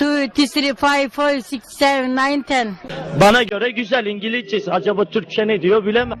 Two, three, five, four, six, seven, nine, ten. Bana göre güzel İngilizcesi. Acaba Türkçe ne diyor bilemem.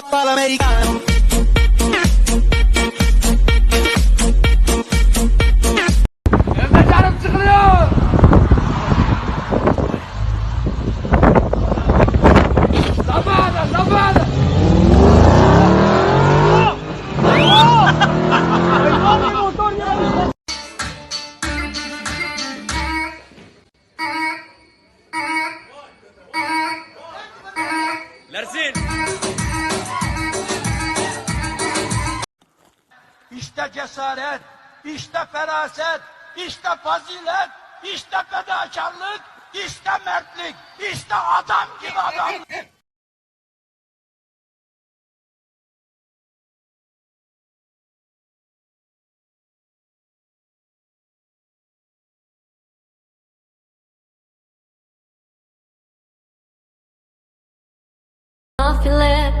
guapo al americano. لرزين İşte cesaret, işte feraset, işte fazilet, işte fedakarlık, işte mertlik, işte adam gibi adam.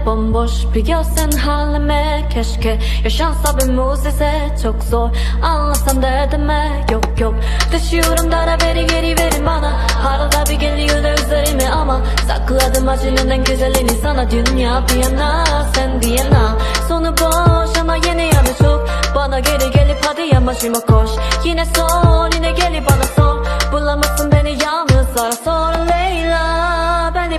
Bomboş. Bir görsen halime Keşke yaşansa bir mucize. Çok zor. Anlasam derdime. Yok yok. Düşüyorum dara veri geri verin bana. Arada bir geliyor da üzerime ama Sakladım acının en güzelini sana. Dünya bir yana sen bir yana Sonu boş ama yine yanı çok. Bana geri gelip hadi yan başıma koş. Yine sor yine gelip bana sor. Bulamazsın beni yalnız. Ara sor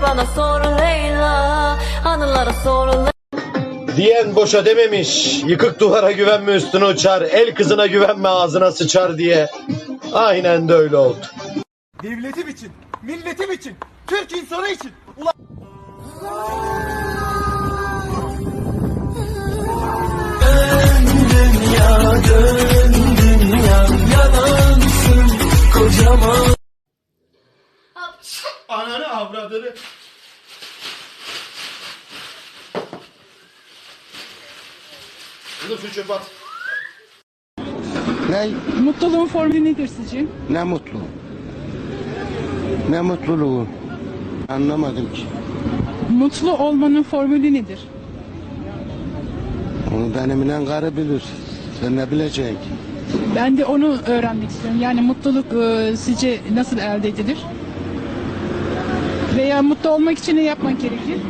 bana sor Leyla Anılara sor Leyla Diyen boşa dememiş. Yıkık duvara güvenme üstüne uçar. El kızına güvenme ağzına sıçar diye. Aynen de öyle oldu. Devletim için, milletim için, Türk insanı için. Ulan Ananı Çöpe at. Ne? Mutluluğun formülü nedir sizce? Ne mutlu. Ne mutluluğu. Anlamadım ki. Mutlu olmanın formülü nedir? Onu benimle karı bilir. Sen ne bileceksin ki? Ben de onu öğrenmek istiyorum. Yani mutluluk e, sizce nasıl elde edilir? Veya mutlu olmak için ne yapmak gerekir?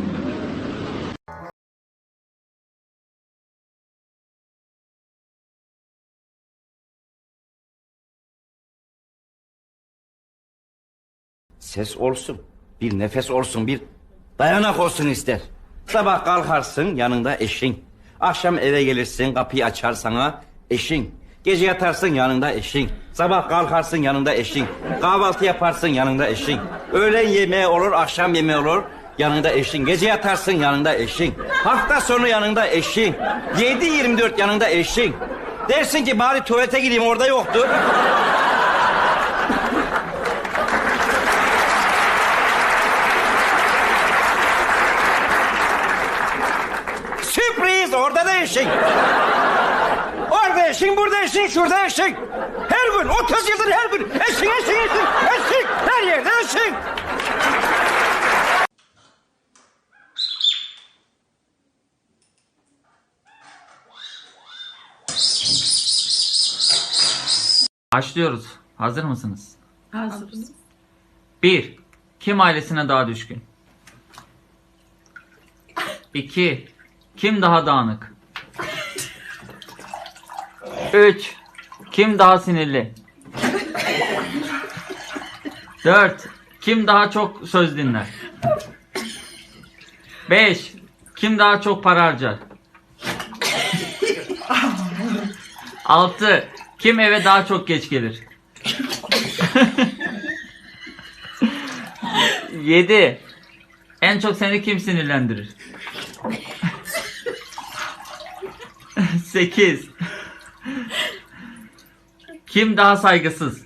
Ses olsun, bir nefes olsun, bir dayanak olsun ister. Sabah kalkarsın yanında eşin. Akşam eve gelirsin kapıyı açar sana eşin. Gece yatarsın yanında eşin. Sabah kalkarsın yanında eşin. Kahvaltı yaparsın yanında eşin. Öğlen yemeği olur, akşam yemeği olur. Yanında eşin. Gece yatarsın yanında eşin. Hafta sonu yanında eşin. 7-24 yanında eşin. Dersin ki bari tuvalete gideyim orada yoktur. Sürpriz orada da eşin. Orada eşin, burada eşin, şurada eşin. Her gün, 30 yıldır her gün eşin, eşin, eşin, eşin. Her yerde eşin. Başlıyoruz. Hazır mısınız? 1. Kim ailesine daha düşkün? 2. Kim daha dağınık? 3. Kim daha sinirli? 4. Kim daha çok söz dinler? 5. Kim daha çok para harcar? 6. Kim eve daha çok geç gelir? 7. En çok seni kim sinirlendirir? 8. Kim daha saygısız?